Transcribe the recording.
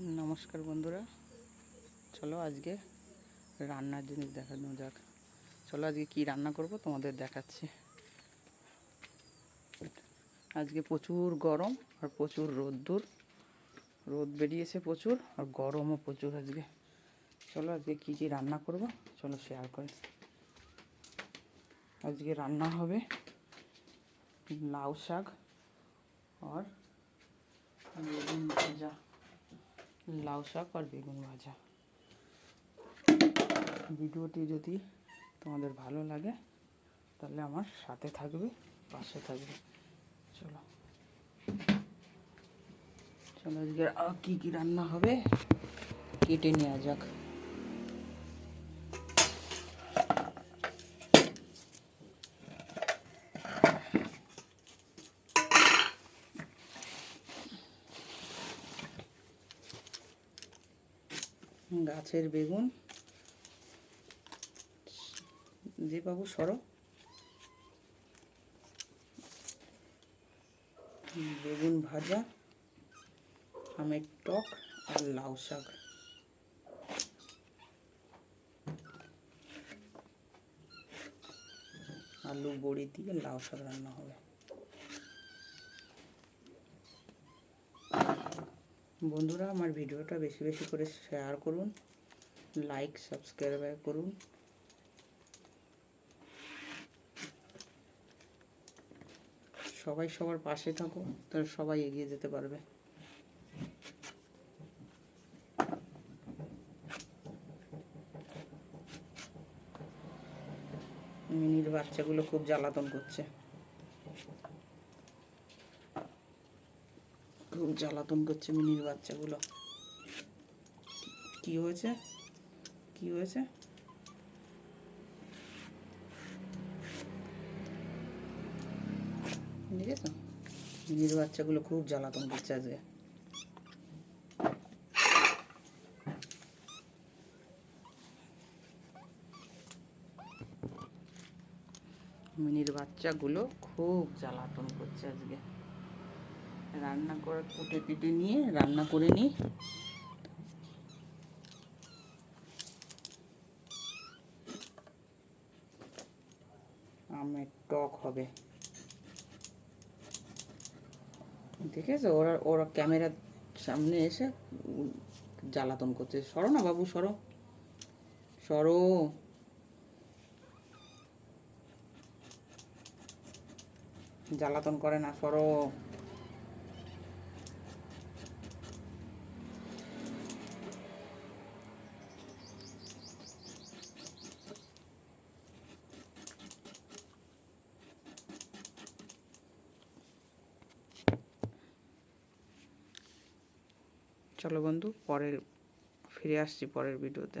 নমস্কার বন্ধুরা। চলো আজকে রান্নার জিনিস দেখানো যাক। চলো আজকে কি রান্না করব তোমাদের দেখাচ্ছি। আজকে প্রচুর গরম আর প্রচুর রোদ্দুর। রোদ বেরিয়েছে প্রচুর আর গরমও প্রচুর আজকে। চলো আজকে কি কি রান্না করব চলো শেয়ার করি। আজকে রান্না হবে লাউ শাক আর বেগুন ভাজা। লাউ শাক আর বেগুন ভাজা। ভিডিওটি যদি তোমাদের ভালো লাগে, তাহলে আমার সাথে থাকবে, পাশে থাকবে। চলো। চলো আজকে কী কী রান্না হবে, কেটে নেওয়া যাক। গাছের বেগুন। যে বাবু সরো। বেগুন ভাজা, আমের টক আর লাউ শাক। আলু বড়ি দিয়ে লাউ শাক রান্না হবে। বন্ধুরা, আমার ভিডিওটা বেশি বেশি করে শেয়ার করুন লাইক সাবস্ক্রাইব করুন। সবাই সবার পাশে থাকো, তাহলে সবাই এগিয়ে যেতে পারবে। মিনির বাচ্চাগুলো খুব জ্বালাতন করছে। খুব জ্বালাতন করছে মিনির বাচ্চাগুলো। কি হয়েছে? কি হয়েছে? মিনির বাচ্চাগুলো খুব জ্বালাতন করছে আজকে। মিনির বাচ্চাগুলো খুব জ্বালাতন করছে আজকে। রান্না করে কুটে পিটে নিয়ে রান্না করে নিই। আমের টক হবে। দেখেছ? ওরা ওরা ক্যামেরার সামনে এসে জ্বালাতন করছে। সরো না বাবু, সরো। সরো। জ্বালাতন করে না, সরো। চলো বন্ধু পরের ফিরে আসছি পরের ভিডিওতে